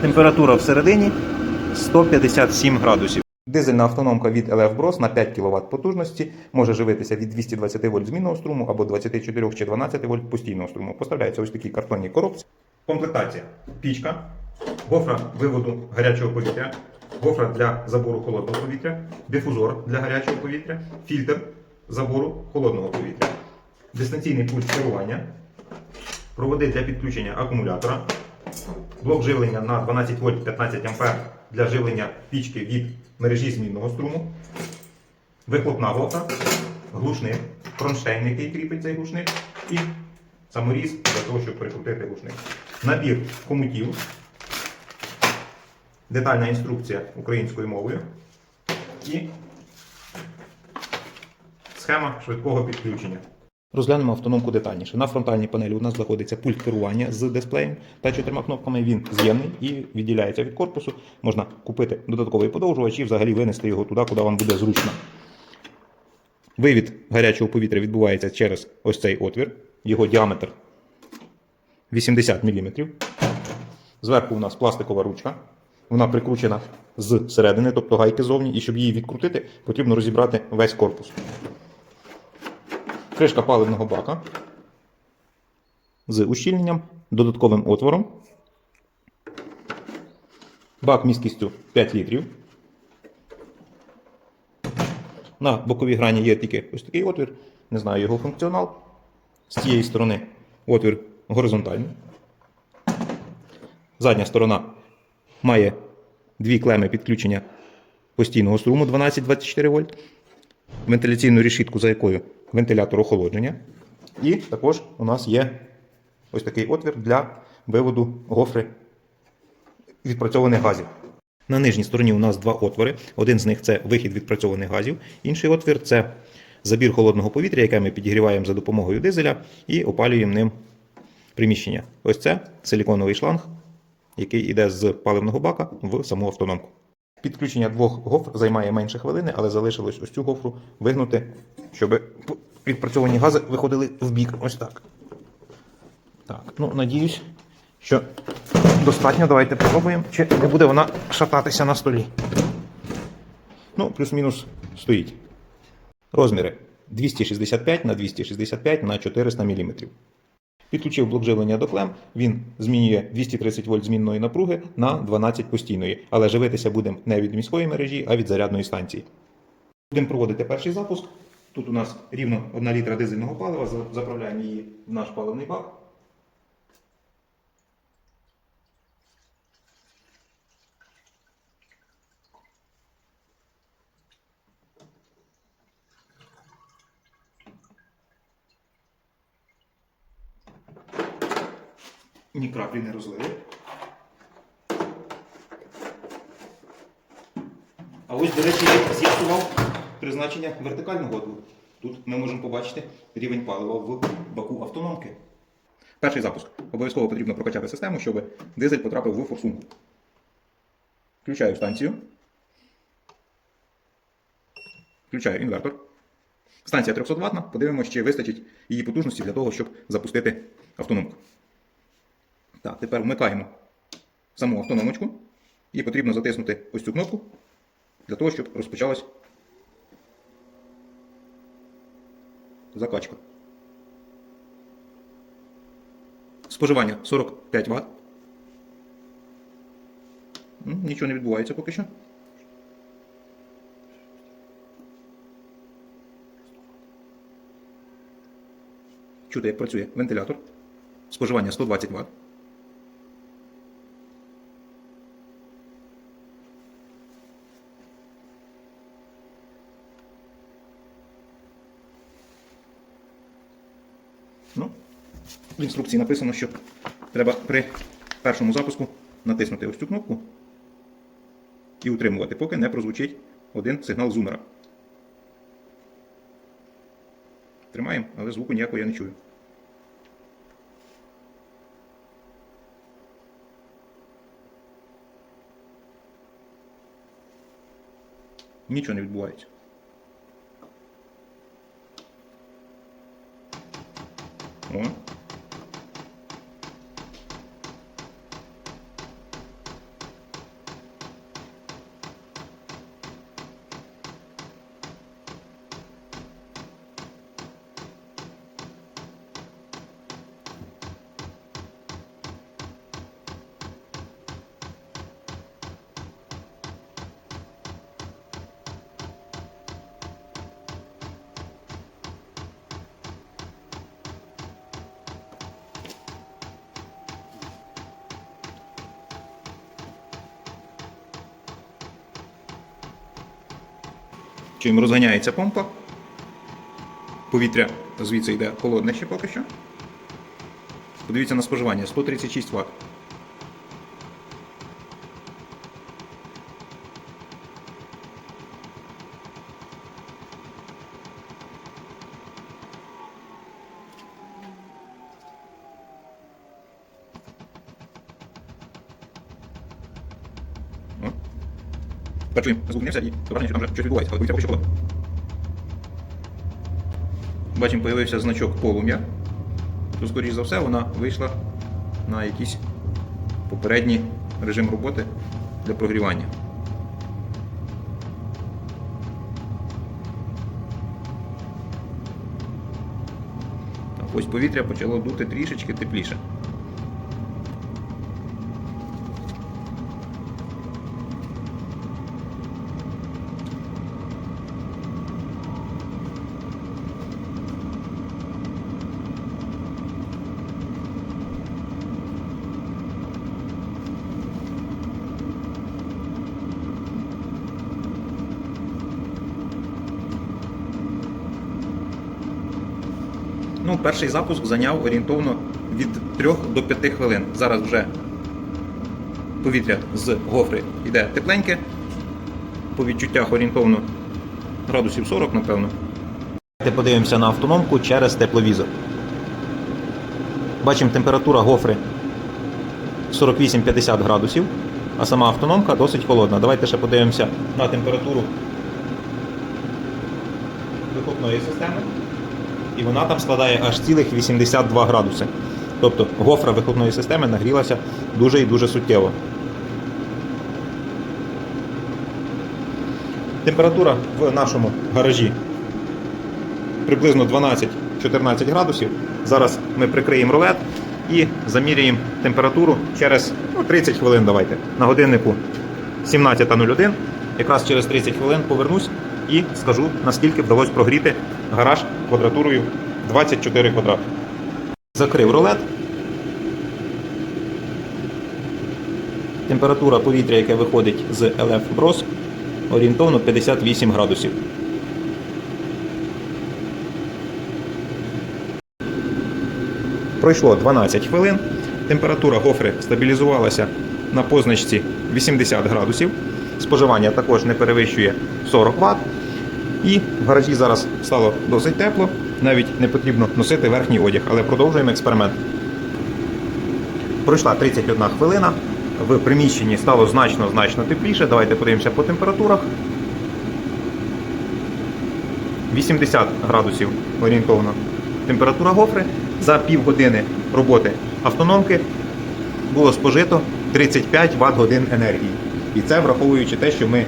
Температура всередині 157 градусів. Дизельна автономка від LF Bros на 5 кВт потужності може живитися від 220 вольт змінного струму або 24 чи 12 вольт постійного струму. Поставляється ось такі картонні коробці. Комплектація: пічка, гофра виводу гарячого повітря, гофра для забору холодного повітря, дифузор для гарячого повітря, фільтр забору холодного повітря, дистанційний пульт керування, проводи для підключення акумулятора, блок живлення на 12 вольт 15 ампер для живлення пічки від мережі змінного струму, вихлопна гофра, глушник, кронштейн, який кріпить цей глушник, і саморіз для того, щоб прикрутити глушник. Набір комутів, детальна інструкція українською мовою і схема швидкого підключення. Розглянемо автономку детальніше. На фронтальній панелі у нас знаходиться пульт керування з дисплеєм та чотирма кнопками. Він з'ємний і відділяється від корпусу. Можна купити додатковий подовжувач і взагалі винести його туди, куди вам буде зручно. Вивід гарячого повітря відбувається через ось цей отвір. Його діаметр 80 мм. Зверху у нас пластикова ручка. Вона прикручена з середини, тобто гайки зовні, і щоб її відкрутити, потрібно розібрати весь корпус. Кришка паливного бака з ущільненням, додатковим отвором. Бак місткістю 5 літрів. На боковій грані є тільки ось такий отвір. Не знаю його функціонал. З цієї сторони отвір горизонтальний. Задня сторона має дві клеми підключення постійного струму 12-24 вольт вентиляційну решітку, за якою вентилятор охолодження. І також у нас є ось такий отвір для виводу гофри відпрацьованих газів. На нижній стороні у нас два отвори. Один з них це вихід відпрацьованих газів, інший отвір це забір холодного повітря, яке ми підігріваємо за допомогою дизеля і опалюємо ним приміщення. Ось це силіконовий шланг, який йде з паливного бака в саму автономку. Підключення двох гофр займає менше хвилини, але залишилось ось цю гофру вигнути, щоб відпрацьовані гази виходили в бік. Ось так. Так, ну надіюсь, що достатньо. Давайте спробуємо, чи не буде вона шататися на столі. Ну, плюс-мінус стоїть. Розміри 265 на 265 на 400 мм. Підключив блок живлення до клем, він змінює 230 вольт змінної напруги на 12 постійної, але живитися будемо не від міської мережі, а від зарядної станції. Будемо проводити перший запуск. Тут у нас рівно 1 літра дизельного палива, заправляємо її в наш паливний бак. Ні краплі не розлили. А ось, до речі, я з'ясував призначення вертикального отвору. Тут ми можемо побачити рівень палива в баку автономки. Перший запуск. Обов'язково потрібно прокачати систему, щоб дизель потрапив в форсунку. Включаю станцію. Включаю інвертор. Станція 300 ватна. Подивимося, чи вистачить її потужності для того, щоб запустити автономку. Так, тепер вмикаємо саму автономочку і потрібно затиснути ось цю кнопку для того, щоб розпочалась закачка. Споживання 45 Вт. М, Нічого не відбувається поки що. Чути, як працює вентилятор. Споживання 120 Вт. В інструкції написано, що треба при першому запуску натиснути ось цю кнопку і утримувати, поки не прозвучить один сигнал зумера. Тримаємо, але звуку ніякого я не чую. Нічого не відбувається. О. Чим розганяється помпа. Повітря звідси йде холодне ще поки що. Подивіться на споживання 136 Вт. Звук зупинився і зображення, що там вже щось відбувається, але повітря поки що. Бачимо, появився значок полум'я. То, скоріш за все, вона вийшла на якийсь попередній режим роботи для прогрівання. Ось повітря почало дути трішечки тепліше. Ну, перший запуск зайняв орієнтовно від 3 до 5 хвилин. Зараз вже повітря з гофри йде тепленьке. По відчуттях орієнтовно градусів 40, напевно. Давайте подивимося на автономку через тепловізор. Бачимо, температура гофри 48-50 градусів, а сама автономка досить холодна. Давайте ще подивимося на температуру вихлопної системи і вона там складає аж цілих 82 градуси. Тобто гофра вихлопної системи нагрілася дуже і дуже суттєво. Температура в нашому гаражі приблизно 12-14 градусів. Зараз ми прикриємо рулет і заміряємо температуру через ну, 30 хвилин. Давайте на годиннику 17.01. Якраз через 30 хвилин повернусь і скажу, наскільки вдалося прогріти гараж квадратурою 24 квадрати. Закрив рулет. Температура повітря, яке виходить з LF Bros, орієнтовно 58 градусів. Пройшло 12 хвилин. Температура гофри стабілізувалася на позначці 80 градусів. Споживання також не перевищує 40 Вт. І в гаражі зараз стало досить тепло. Навіть не потрібно носити верхній одяг, але продовжуємо експеримент. Пройшла 31 хвилина. В приміщенні стало значно-значно тепліше. Давайте подивимося по температурах. 80 градусів орієнтовно температура гофри. За півгодини роботи автономки було спожито 35 Вт годин енергії. І це враховуючи те, що ми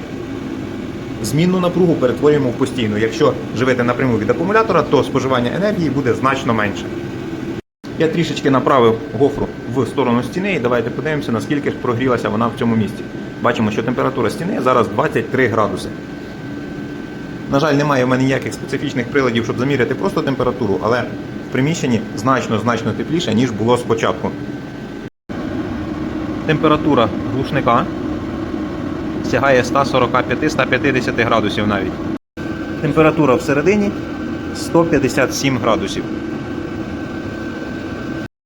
змінну напругу перетворюємо в постійну. Якщо живете напряму від акумулятора, то споживання енергії буде значно менше. Я трішечки направив гофру в сторону стіни і давайте подивимося, наскільки прогрілася вона в цьому місці. Бачимо, що температура стіни зараз 23 градуси. На жаль, немає в мене ніяких специфічних приладів, щоб заміряти просто температуру, але в приміщенні значно-значно тепліше, ніж було спочатку. Температура глушника сягає 145-150 градусів навіть. Температура всередині 157 градусів.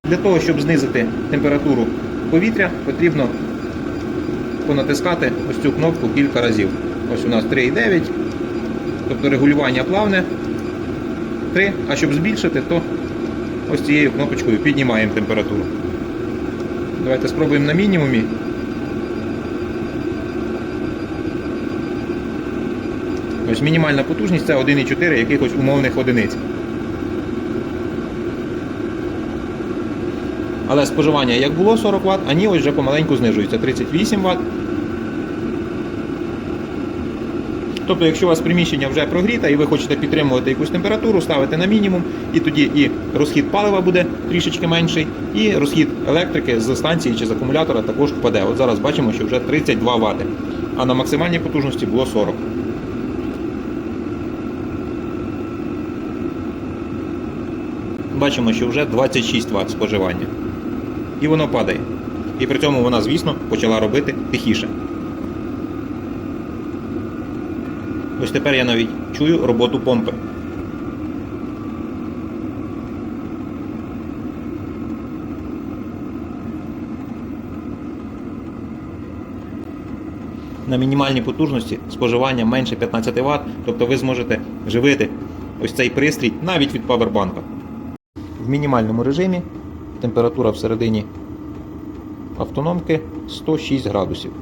Для того, щоб знизити температуру повітря, потрібно понатискати ось цю кнопку кілька разів. Ось у нас 3,9, тобто регулювання плавне 3, а щоб збільшити, то ось цією кнопочкою піднімаємо температуру. Давайте спробуємо на мінімумі. Ось мінімальна потужність це 1,4 якихось умовних одиниць. Але споживання як було 40 Вт, ані ось вже помаленьку знижується 38 Вт. Тобто, якщо у вас приміщення вже прогріте і ви хочете підтримувати якусь температуру, ставите на мінімум, і тоді і розхід палива буде трішечки менший, і розхід електрики з станції чи з акумулятора також впаде. От зараз бачимо, що вже 32 Вт, а на максимальній потужності було 40. Бачимо, що вже 26 Вт споживання. І воно падає. І при цьому вона, звісно, почала робити тихіше. Ось тепер я навіть чую роботу помпи. На мінімальній потужності споживання менше 15 Вт, тобто ви зможете живити ось цей пристрій навіть від павербанка. В мінімальному режимі температура всередині автономки 106 градусів.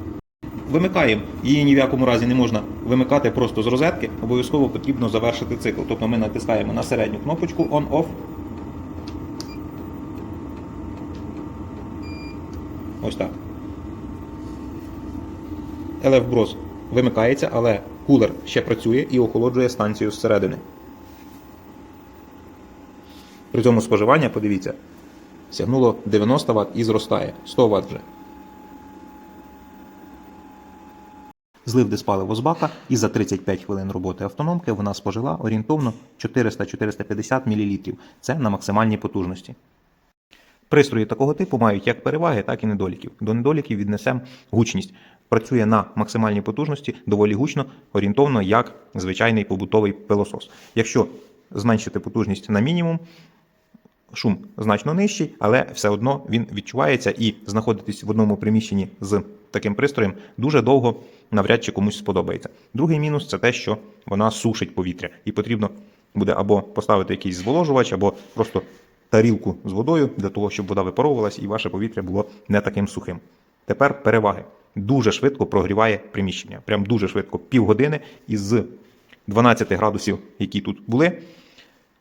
Вимикаємо. Її ні в якому разі не можна вимикати просто з розетки. Обов'язково потрібно завершити цикл. Тобто ми натискаємо на середню кнопочку On-Off. Ось так. Bros вимикається, але кулер ще працює і охолоджує станцію зсередини. При цьому споживання, подивіться, сягнуло 90 Вт і зростає. 100 Вт вже. Злив диспаливо з бака, і за 35 хвилин роботи автономки вона спожила орієнтовно 400-450 мл. Це на максимальній потужності. Пристрої такого типу мають як переваги, так і недоліків. До недоліків віднесемо гучність. Працює на максимальній потужності доволі гучно, орієнтовно як звичайний побутовий пилосос. Якщо зменшити потужність на мінімум, шум значно нижчий, але все одно він відчувається і знаходитись в одному приміщенні з таким пристроєм дуже довго навряд чи комусь сподобається. Другий мінус це те, що вона сушить повітря, і потрібно буде або поставити якийсь зволожувач, або просто тарілку з водою для того, щоб вода випаровувалась і ваше повітря було не таким сухим. Тепер переваги. Дуже швидко прогріває приміщення. Прям дуже швидко, півгодини із 12 градусів, які тут були,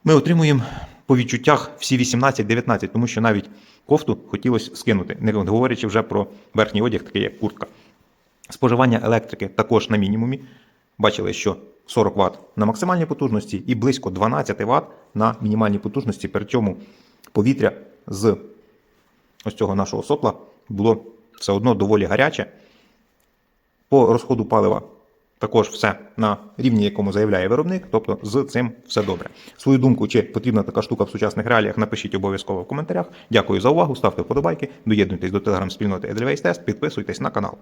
ми отримуємо по відчуттях всі 18-19, тому що навіть кофту хотілося скинути, не говорячи вже про верхній одяг, такий як куртка. Споживання електрики також на мінімумі. Бачили, що 40 Вт на максимальній потужності і близько 12 Вт на мінімальній потужності. При цьому повітря з ось цього нашого сопла було все одно доволі гаряче. По розходу палива також все на рівні, якому заявляє виробник, тобто з цим все добре. Свою думку, чи потрібна така штука в сучасних реаліях, напишіть обов'язково в коментарях. Дякую за увагу, ставте вподобайки, доєднуйтесь до телеграм-спільноти Edelweiss Test, підписуйтесь на канал.